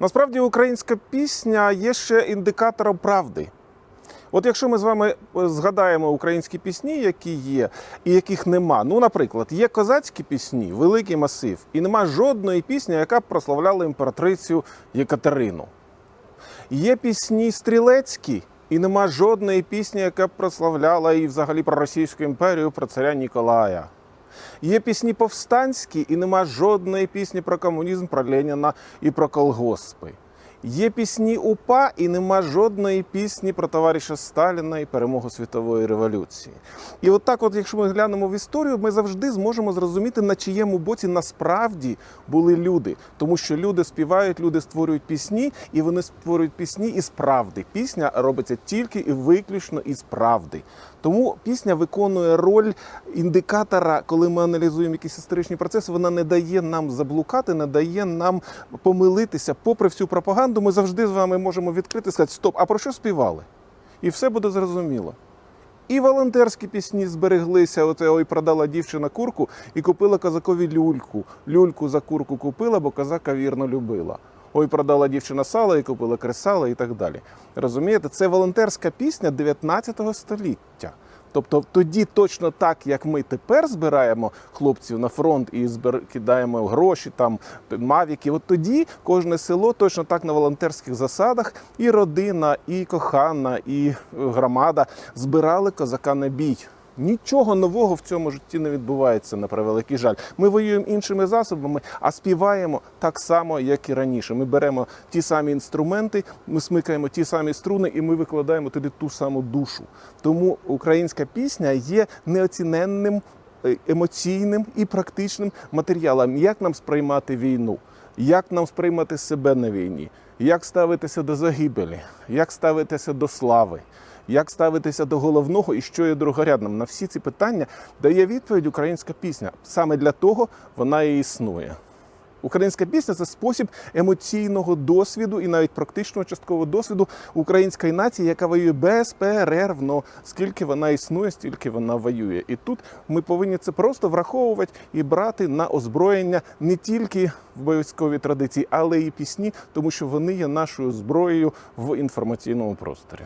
Насправді українська пісня є ще індикатором правди. От якщо ми з вами е, згадаємо українські пісні, які є, і яких нема. Ну, наприклад, є козацькі пісні, великий масив, і нема жодної пісні, яка б прославляла імператрицю Єкатерину. Є пісні стрілецькі, і нема жодної пісні, яка б прославляла і взагалі про Російську імперію, про царя Ніколая. Є пісні повстанські, і нема жодної пісні про комунізм, про Леніна і про колгоспи. Є пісні УПА, і нема жодної пісні про товариша Сталіна і перемогу світової революції. І от так, от, якщо ми глянемо в історію, ми завжди зможемо зрозуміти, на чиєму боці насправді були люди. Тому що люди співають, люди створюють пісні, і вони створюють пісні із правди. Пісня робиться тільки і виключно із правди. Тому пісня виконує роль індикатора, коли ми аналізуємо якісь історичні процеси. Вона не дає нам заблукати, не дає нам помилитися. Попри всю пропаганду, ми завжди з вами можемо відкрити і сказати, стоп, а про що співали? І все буде зрозуміло. І волонтерські пісні збереглися. Оце ой, продала дівчина курку і купила козакові люльку. Люльку за курку купила, бо козака вірно любила. Ой, продала дівчина сало і купила кресало і так далі. Розумієте, це волонтерська пісня 19 століття. Тобто тоді точно так, як ми тепер збираємо хлопців на фронт і збер... кидаємо гроші, там мавіки. От тоді кожне село точно так на волонтерських засадах, і родина, і кохана, і громада збирали козака на бій. Нічого нового в цьому житті не відбувається, на превеликий жаль. Ми воюємо іншими засобами, а співаємо так само, як і раніше. Ми беремо ті самі інструменти, ми смикаємо ті самі струни, і ми викладаємо туди ту саму душу. Тому українська пісня є неоціненним е, емоційним і практичним матеріалом, як нам сприймати війну, як нам сприймати себе на війні, як ставитися до загибелі, як ставитися до слави. Як ставитися до головного і що є другорядним? На всі ці питання дає відповідь українська пісня. Саме для того вона і існує. Українська пісня це спосіб емоційного досвіду і навіть практичного часткового досвіду української нації, яка воює безперервно. Скільки вона існує, стільки вона воює. І тут ми повинні це просто враховувати і брати на озброєння не тільки в військовій традиції, але й пісні, тому що вони є нашою зброєю в інформаційному просторі.